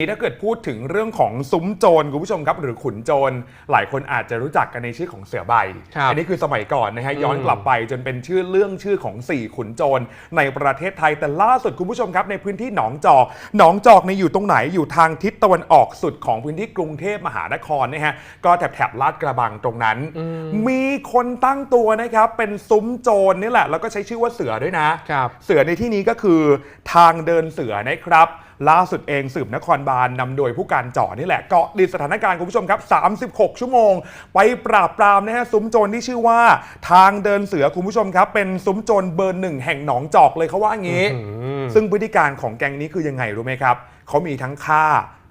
ถ้าเกิดพูดถึงเรื่องของซุ้มโจรคุณผู้ชมครับ หรือขุนโจรหลายคนอาจจะรู้จักกันในชื่อของเสือใบครับอันี้คือสมัยก่อนนะฮะย้อนอืมกลับไปจนเป็นชื่อเรื่องชื่อของ 4 ขุนโจรในประเทศไทยแต่ล่าสุดคุณผู้ชมครับในพื้นที่หนองจอก หนองจอกในยอยู่ตรงไหนอยู่ทางทิศตะวันออกสุดของพื้นที่กรุงเทพมหานครนะฮะก็แถบแถบลาดกระบังตรงนั้น มีคนตั้งตัวนะครับเป็นซุ้มโจรนี่แหละแล้วก็ใช้ชื่อว่าเสือด้วยนะครับเสือในที่นี้ก็คือทางเดินเสือนะครับ ล่าสุดเองสืบนครบาลนำโดยผู้การจ่อนี่แหละเกาะติดสถานการณ์คุณผู้ชมครับ 36 ชั่วโมง ไปปราบปรามนะฮะซุ้มโจรที่ชื่อว่าทางเดินเสือคุณผู้ชมครับ เป็นซุ้มโจรเบอร์หนึ่งแห่งหนองจอกเลยเขาว่างี้ ซึ่งพฤติการของแก๊งนี้คือยังไงรู้ไหมครับเขามีทั้งฆ่า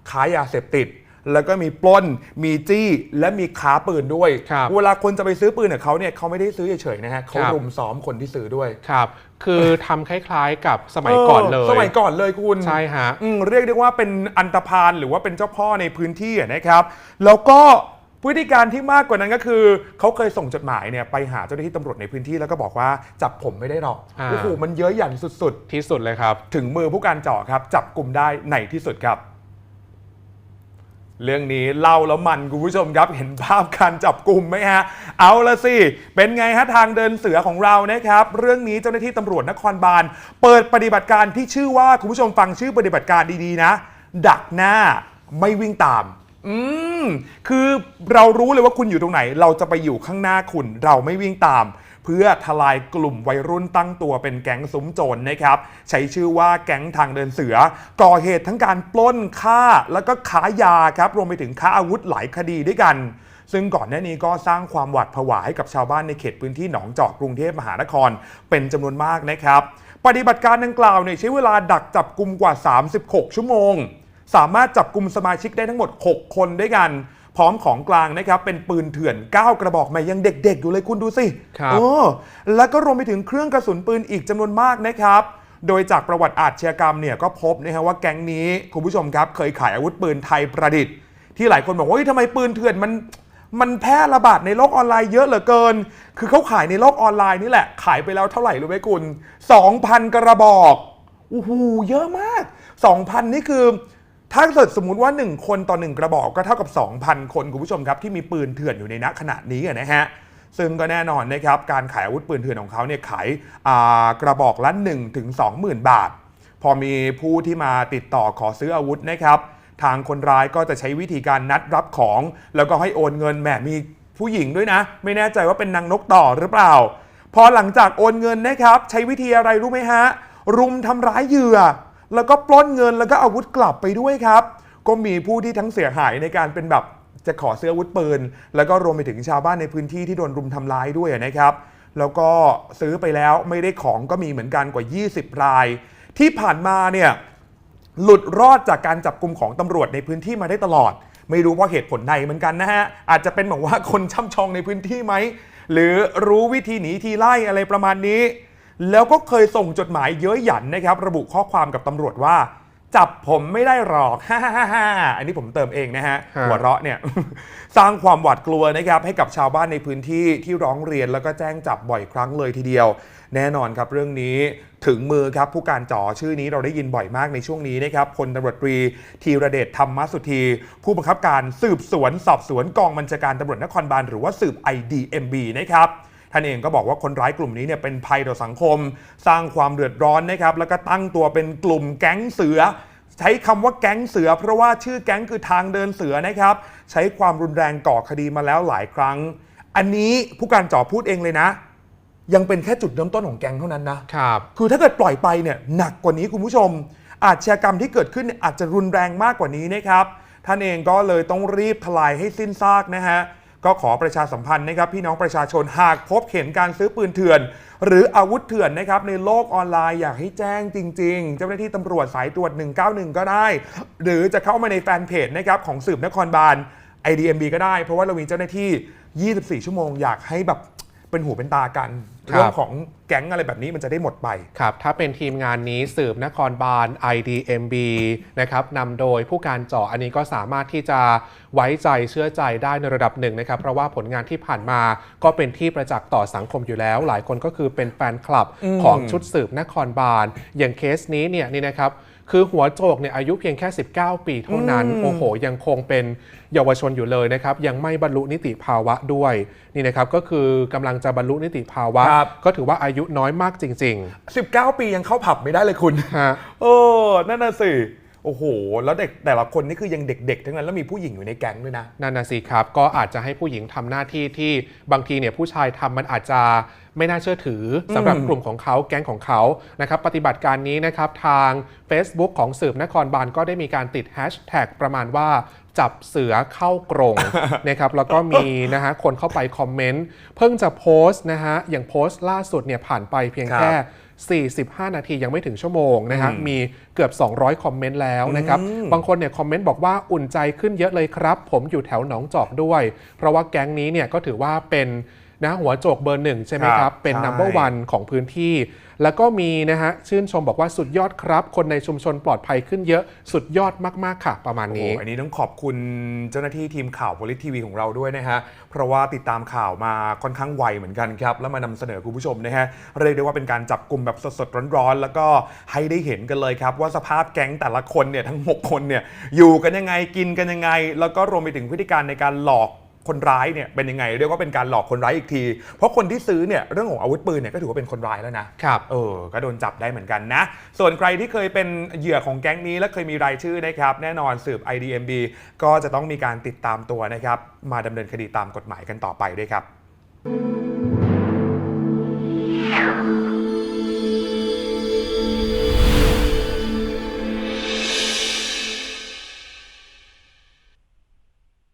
ค้ายาเสพติด แล้วก็มีปล้น มีจี้และมีค้าปืนด้วย ครับเวลาคนจะไปซื้อปืนกับเขาเนี่ยเขาไม่ได้ซื้อเฉยๆนะฮะเขาครับ รุมซ้อมคนที่ซื้อด้วยครับ คือทำคล้ายๆกับสมัยก่อนเลย สมัยก่อนเลยคุณ ใช่ฮะ อืมเรียกได้ว่าเป็นอันตพาลหรือว่าเป็นเจ้าพ่อในพื้นที่อะนะครับ แล้วก็พฤติการที่มากกว่านั้นก็คือ เขาเคยส่งจดหมายเนี่ยไปหาเจ้าหน้าที่ตำรวจในพื้นที่แล้วก็บอกว่าจับผมไม่ได้หรอกอ่า โอ้โหมันเย้ยหยันสุดที่สุดเลยครับ ๆ ถึงมือผู้การจ่อครับ จับกลุ่มได้ในที่สุดครับ เรื่องนี้เล่าแล้วมันคุณผู้ชมครับเห็นภาพการจับกลุ่มไหมฮะ เอาละสิ เป็นไงฮะทางเดินเสือของเรานะครับ เรื่องนี้เจ้าหน้าที่ตำรวจนครบาล เปิดปฏิบัติการที่ชื่อว่าคุณผู้ชมฟังชื่อปฏิบัติการดีๆนะ ดักหน้าไม่วิ่งตาม อืมคือเรารู้เลยว่าคุณอยู่ตรงไหน เราจะไปอยู่ข้างหน้าคุณ เราไม่วิ่งตาม เพื่อทลายกลุ่มวัยรุ่นตั้งตัวเป็นแก๊งซุ้มโจรนะครับใช้ชื่อว่าแก๊งทางเดินเสือ ก่อเหตุทั้งการปล้นฆ่าแล้วก็ขายยาครับรวมไปถึงค้าอาวุธหลายคดีด้วยกันซึ่งก่อนหน้านี้ก็สร้างความหวาดผวาให้กับชาวบ้านในเขตพื้นที่หนองจอกกรุงเทพมหานคร เป็นจำนวนมากนะครับ ปฏิบัติการดังกล่าวเนี่ยใช้เวลาดักจับกลุ่มกว่า 36 ชั่วโมง สามารถจับกลุ่มสมาชิกได้ทั้งหมด 6 คนด้วยกัน พร้อมของกลางนะครับเป็นปืนเถื่อน 9 กระบอกแม่ยังเด็กๆ อยู่เลยคุณดูสิครับ เออแล้วก็รวมไปถึงเครื่องกระสุนปืนอีกจำนวนมากนะครับ โดยจากประวัติอาชญากรรมเนี่ยก็พบนะฮะว่าแก๊งนี้คุณผู้ชมครับเคยขายอาวุธปืนไทยประดิษฐ์ ที่หลายคนบอกว่าเฮ้ยทำไมปืนเถื่อนมันมันแพร่ระบาดในโลกออนไลน์เยอะเหลือเกิน คือเขาขายในโลกออนไลน์นี่แหละ ขายไปแล้วเท่าไหร่รู้ไหมคุณ 2,000 กระบอก โอ้โห เยอะมาก 2,000 นี่คือ ถ้าเกิดสมมติว่า 1 คนต่อ 1 กระบอกก็เท่ากับ 2,000 คนคุณผู้ชมครับที่มีปืนเถื่อนอยู่ในณขณะนี้นะฮะซึ่งก็แน่นอนนะครับการขายอาวุธปืนเถื่อนของเขาเนี่ยขายกระบอกละ1ถึง20,000 บาท พอมีผู้ที่มาติดต่อขอซื้ออาวุธนะครับทางคนร้ายก็จะใช้วิธีการนัดรับของ แล้วก็ให้โอนเงินแหมมีผู้หญิงด้วยนะ ไม่แน่ใจว่าเป็นนางนกต่อหรือเปล่า พอหลังจากโอนเงินนะครับ ใช้วิธีอะไรรู้ไหมฮะ รุมทำร้ายเหยื่อ แล้วก็ปล้นเงินแล้วก็อาวุธกลับไปด้วยครับ ก็มีผู้ที่ทั้งเสียหายในการเป็นแบบจะขอซื้ออาวุธปืน แล้วก็รวมไปถึงชาวบ้านในพื้นที่ที่โดนรุมทำร้ายด้วยนะครับ แล้วก็ซื้อไปแล้วไม่ได้ของก็มีเหมือนกันกว่า 20 ราย ที่ผ่านมาเนี่ยหลุดรอดจากการจับกลุ่มของตำรวจในพื้นที่มาได้ตลอด ไม่รู้ว่าเหตุผลใดเหมือนกันนะฮะ อาจจะเป็นแบบว่าคนช่ำชองในพื้นที่ไหม หรือรู้วิธีหนีทีไล่อะไรประมาณนี้ แล้วก็เคยส่งจดหมายเย้ยหยันนะครับ ระบุข้อความกับตำรวจว่า จับผมไม่ได้หรอกฮ่าฮ่าฮ่าอันนี้ผมเติมเองนะฮะฮะ หัวเราะเนี่ย สร้างความหวาดกลัวนะครับ ให้กับชาวบ้านในพื้นที่ที่ร้องเรียนแล้วก็แจ้งจับบ่อยครั้งเลยทีเดียว แน่นอนครับเรื่องนี้ถึงมือครับผู้การจ่อชื่อนี้เราได้ยินบ่อยมากในช่วงนี้นะครับพลตำรวจตรีธีรเดชธรรมสุธี ผู้บังคับการสืบสวนสอบสวนกองบัญชาการตำรวจนครบาลหรือว่าสืบ IDMB นะครับ ท่านเองก็บอกว่าคนร้ายกลุ่มนี้เนี่ยเป็นภัยต่อสังคม สร้างความเดือดร้อนนะครับแล้วก็ตั้งตัวเป็นกลุ่มแก๊งเสือ ใช้คำว่าแก๊งเสือ เพราะว่าชื่อแก๊งคือทางเดินเสือนะครับ ใช้ความรุนแรงก่อคดีมาแล้วหลายครั้ง อันนี้ผู้การจ่อพูดเองเลยนะ ยังเป็นแค่จุดเริ่มต้นของแก๊งเท่านั้นนะครับ คือถ้าเกิดปล่อยไปเนี่ยหนักกว่านี้คุณผู้ชม อาชญากรรมที่เกิดขึ้นเนี่ยอาจจะรุนแรงมากกว่านี้นะครับ ท่านเองก็เลยต้องรีบทลายให้สิ้นซากนะฮะ ก็ขอประชาสัมพันธ์นะครับพี่น้องประชาชนหากพบเห็นการซื้อปืนเถื่อน หรืออาวุธเถื่อนนะครับในโลกออนไลน์อยากให้แจ้งจริง ๆ เจ้าหน้าที่ตำรวจสายตรวจ 191 ก็ได้ หรือจะเข้ามาในแฟนเพจนะครับของสืบนครบาล IDMB ก็ได้ เพราะว่าเรามีเจ้าหน้าที่ 24 ชั่วโมงอยากให้แบบ เป็นหูเป็นตากันครับเรื่องของแก๊งอะไรแบบนี้มันจะได้หมดไปครับถ้าเป็นทีมงานนี้สืบนครบาล IDMB นะครับนำโดยผู้การเจาะอันนี้ก็สามารถที่จะไว้ใจเชื่อใจได้ในระดับหนึ่งนะครับ เพราะว่าผลงานที่ผ่านมาก็เป็นที่ประจักษ์ต่อสังคมอยู่แล้ว หลายคนก็คือเป็นแฟนคลับอืมของชุดสืบนครบาล อย่างเคสนี้เนี่ยนี่นะครับ คือหัวโจกเนี่ยอายุเพียงแค่ 19 ปีเท่านั้นอืมโอ้โห ยังคงเป็นเยาวชนอยู่เลยนะครับ ยังไม่บรรลุนิติภาวะด้วยนี่นะครับก็คือกำลังจะบรรลุนิติภาวะ ครับ ก็ถือว่าอายุน้อยมากจริง19 ปียังเข้าผับไม่ได้เลยคุณๆฮะเออนั่นน่ะสิ โอ้โห แล้วเด็กแต่ละคนนี่คือยังเด็ก ๆ ทั้งนั้นแล้วมีผู้หญิงอยู่ในแก๊งด้วยนะ นั่นนะสิครับ ก็อาจจะให้ผู้หญิงทำหน้าที่ที่บางทีเนี่ยผู้ชายทำมันอาจจะไม่น่าเชื่อถือสำหรับกลุ่มของเขาแก๊งของเขานะครับปฏิบัติการนี้นะครับทาง Facebook ของสืบนครบาลก็ได้มีการติดแฮชแท็กประมาณว่าจับเสือเข้ากรงนะครับแล้วก็มีนะฮะคนเข้าไปคอมเมนต์ เพิ่งจะโพสต์นะฮะอย่างโพสต์ล่าสุดเนี่ยผ่านไปเพียงครับแค่ 45 นาทียังไม่ถึงชั่วโมงนะฮะมีเกือบ 200 คอมเมนต์แล้วนะครับบางคนเนี่ยคอมเมนต์บอกว่าอุ่นใจขึ้นเยอะเลยครับ ผมอยู่แถวหนองจอกด้วย เพราะว่าแก๊งนี้เนี่ยก็ถือว่าเป็น นะหัวโจกเบอร์หนึ่งใช่ไหมคครัรับบเป็นใช่ number one ของพื้นที่ แล้วก็มีนะฮะชื่นชมบอกว่าสุดยอดครับ คนในชุมชนปลอดภัยขึ้นเยอะสุดยอดมาก ๆ ค่ะ ประมาณโอ้โหนี้ อันนี้ต้องขอบคุณเจ้าหน้าที่ทีมข่าวโพลิทีวีของเราด้วยนะฮะ เพราะว่าติดตามข่าวมาค่อนข้างไวเหมือนกันครับ แล้วมานำเสนอคุณผู้ชมนะฮะเรียกได้ว่าเป็นการจับกลุ่มแบบสดๆร้อนๆแล้วก็ให้ได้เห็นกันเลยครับ ว่าสภาพแก๊งแต่ละคนเนี่ยทั้ง 6 คนเนี่ยอยู่กันยังไงกินกันยังไง แล้วก็รวมไปถึงพฤติการในการหลอก คนร้ายเนี่ยเป็นยังไงเรียกว่าเป็นการหลอกคนร้ายอีกที เพราะคนที่ซื้อเนี่ยเรื่องของอาวุธปืนเนี่ยก็ถือว่าเป็นคนร้ายแล้วนะครับเออก็โดนจับได้เหมือนกันนะ ส่วนใครที่เคยเป็นเหยื่อของแก๊งนี้และเคยมีรายชื่อนะครับแน่นอนสืบ IDMB ก็จะต้องมีการติดตามตัวนะครับมาดำเนินคดีตามกฎหมายกันต่อไปด้วยครับ